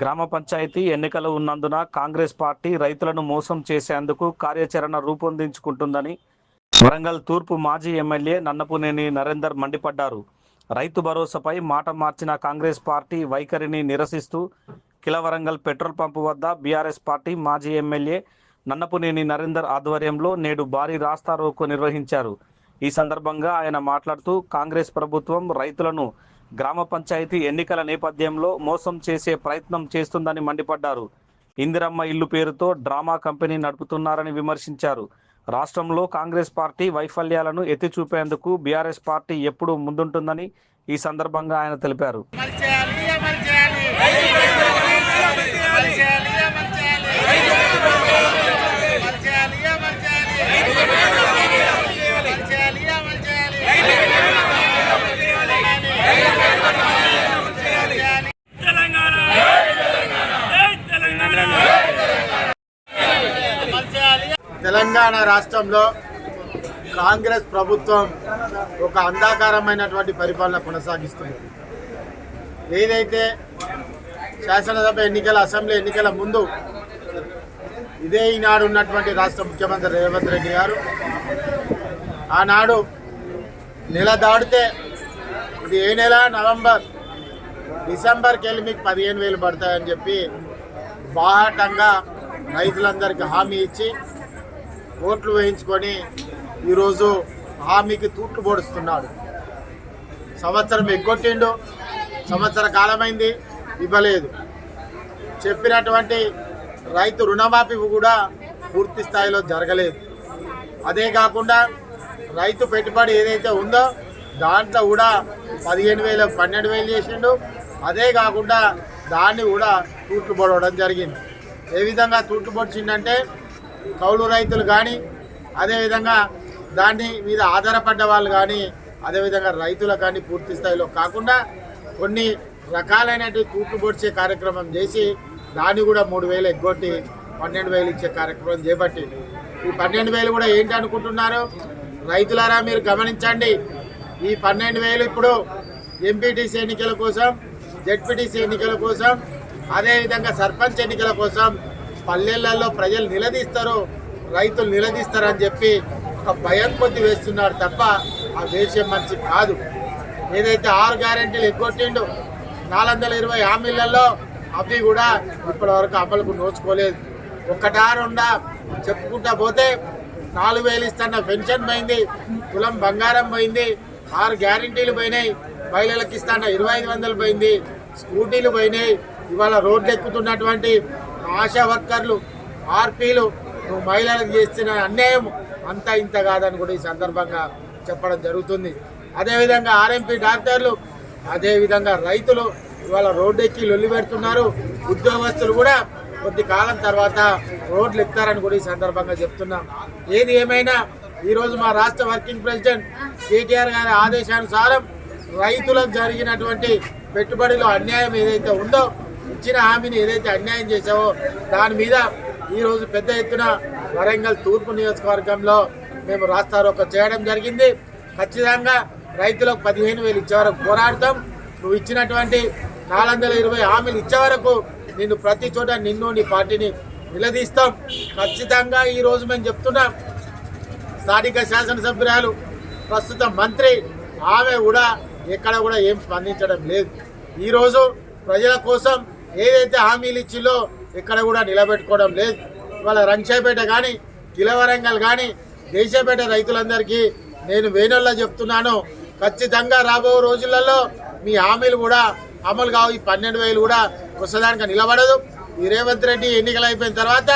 గ్రామ పంచాయతీ ఎన్నికలు ఉన్నందున కాంగ్రెస్ పార్టీ రైతులను మోసం చేసేందుకు కార్యాచరణ రూపొందించుకుంటుందని వరంగల్ తూర్పు మాజీ ఎమ్మెల్యే నన్నపునేని నరేందర్ మండిపడ్డారు. రైతు భరోసాపై మాట మార్చిన కాంగ్రెస్ పార్టీ వైఖరిని నిరసిస్తూ కిలవరంగల్ పెట్రోల్ పంపు వద్ద బీఆర్ఎస్ పార్టీ మాజీ ఎమ్మెల్యే నన్నపునేని నరేందర్ ఆధ్వర్యంలో నేడు భారీ రాస్తా రోకో నిర్వహించారు. ఈ సందర్భంగా ఆయన మాట్లాడుతూ కాంగ్రెస్ ప్రభుత్వం రైతులను గ్రామ పంచాయతీ ఎన్నికల నేపథ్యంలో మోసం చేసే ప్రయత్నం చేస్తుందని మండిపడ్డారు. ఇందిరమ్మ ఇల్లు పేరుతో డ్రామా కంపెనీ నడుపుతున్నారని విమర్శించారు. రాష్ట్రంలో కాంగ్రెస్ పార్టీ వైఫల్యాలను ఎత్తి చూపేందుకు బీఆర్ఎస్ పార్టీ ఎప్పుడూ ముందుంటుందని ఈ సందర్భంగా ఆయన తెలిపారు. తెలంగాణ రాష్ట్రంలో కాంగ్రెస్ ప్రభుత్వం ఒక అంధాకారమైనటువంటి పరిపాలన కొనసాగిస్తుంది. ఏదైతే శాసనసభ ఎన్నికల అసెంబ్లీ ఎన్నికల ముందు ఇదే ఈనాడు ఉన్నటువంటి రాష్ట్ర ముఖ్యమంత్రి రేవంత్ రెడ్డి గారు ఆనాడు నెల దాటితే ఇది ఏ నెల? నవంబర్. డిసెంబర్కి వెళ్ళి మీకు పదిహేను వేలు పడతాయని చెప్పి బాహాటంగా రైతులందరికీ హామీ ఇచ్చి ఓట్లు వేయించుకొని ఈరోజు హామీకి తూట్లు పొడుస్తున్నాడు. సంవత్సరం ఎగ్గొట్టిండు సంవత్సర కాలమైంది ఇవ్వలేదు. చెప్పినటువంటి రైతు రుణమాఫీ కూడా పూర్తి స్థాయిలో జరగలేదు. అదే కాకుండా రైతు పెట్టుబడి ఏదైతే ఉందో దాంట్లో కూడా పదిహేను వేలు పన్నెండు వేలు చేసిండు. అదే కాకుండా దాన్ని కూడా తూట్లు పొడవడం జరిగింది. ఏ విధంగా తూట్లు పొడిచిండంటే కౌలు రైతులు కానీ అదేవిధంగా దాన్ని మీద ఆధారపడ్డ వాళ్ళు కానీ అదేవిధంగా రైతులకు కానీ పూర్తి స్థాయిలో కాకుండా కొన్ని రకాలైనటువంటి తూట్లు పొడిచే కార్యక్రమం చేసి దాన్ని కూడా మూడు వేలు ఎగ్గొట్టి పన్నెండు వేలు ఇచ్చే కార్యక్రమం చేపట్టి ఈ పన్నెండు వేలు కూడా ఏంటి అనుకుంటున్నారు? రైతులారా మీరు గమనించండి. ఈ పన్నెండు వేలు ఇప్పుడు ఎంపీటీసీ ఎన్నికల కోసం జడ్పీటీసీ ఎన్నికల కోసం అదేవిధంగా సర్పంచ్ ఎన్నికల కోసం పల్లెలలో ప్రజలు నిలదీస్తారు రైతులు నిలదీస్తారని చెప్పి ఒక భయం కొద్ది వేస్తున్నారు తప్ప ఆ వేసే మనిషి కాదు. ఏదైతే ఆరు గ్యారెంటీలు ఎగ్గొట్టిండు నాలుగు వందల ఇరవై హామీలలో అవి కూడా ఇప్పటి వరకు అమలుకు నోచుకోలేదు. ఒక్కటారుండా చెప్పుకుంటా పోతే నాలుగు వేలు ఇస్తున్న పెన్షన్ పోయింది కులం బంగారం పోయింది ఆరు గ్యారెంటీలు పోయినాయి మహిళలకు ఇస్తున్న ఇరవై ఐదు వందలు పోయింది స్కూటీలు పోయినాయి ఇవాళ రోడ్లు ఎక్కుతున్నటువంటి ఆశా వర్కర్లు ఆర్పీలు నువ్వు మహిళలకు చేస్తున్న అన్యాయం అంతా ఇంత కాదని కూడా ఈ సందర్భంగా చెప్పడం జరుగుతుంది. అదేవిధంగా ఆర్ఎంపీ డాక్టర్లు అదేవిధంగా రైతులు ఇవాళ రోడ్డెక్కి లొల్లి పెడుతున్నారు. ఉద్యోగస్తులు కూడా కొద్ది కాలం తర్వాత రోడ్లు ఎక్కుతారని కూడా ఈ సందర్భంగా చెప్తున్నాం. ఏది ఏమైనా ఈరోజు మా రాష్ట్ర వర్కింగ్ ప్రెసిడెంట్ కేటీఆర్ గారి ఆదేశానుసారం రైతులకు జరిగినటువంటి పెట్టుబడిలో అన్యాయం ఏదైతే ఉందో ఇచ్చిన హామీని ఏదైతే అన్యాయం చేశావో దాని మీద ఈరోజు పెద్ద ఎత్తున వరంగల్ తూర్పు నియోజకవర్గంలో మేము రాస్తారోక చేయడం జరిగింది. ఖచ్చితంగా రైతులకు పదిహేను వేలు ఇచ్చే వరకు పోరాడతాం. నువ్వు ఇచ్చినటువంటి నాలుగు వందల ఇరవై హామీలు ఇచ్చే వరకు నిన్ను ప్రతి చోట నిన్ను నీ పార్టీని నిలదీస్తాం. ఖచ్చితంగా ఈరోజు మేము చెప్తున్నాం. స్థానిక శాసనసభ్యురాలు ప్రస్తుత మంత్రి ఆమె కూడా ఎక్కడ కూడా ఏం స్పందించడం లేదు. ఈరోజు ప్రజల కోసం ఏదైతే హామీలు ఇచ్చిందో ఇక్కడ కూడా నిలబెట్టుకోవడం లేదు. ఇవాళ రంగశాయపేట కానీ కిలవరంగల్ కానీ దేశపేట రైతులందరికీ నేను వేణుల్లో చెప్తున్నాను. ఖచ్చితంగా రాబో రోజులలో మీ హామీలు కూడా అమలు కావు. ఈ పన్నెండు వేలు కూడా వస్తదానికి నిలబడదు. ఈ రేవంత్ రెడ్డి ఎన్నికలు అయిపోయిన తర్వాత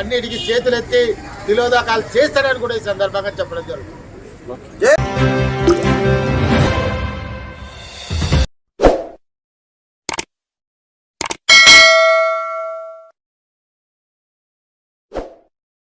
అన్నిటికీ చేతులెత్తి తిలోదాకాలు చేస్తారని కూడా ఈ సందర్భంగా చెప్పడం జరుగుతుంది.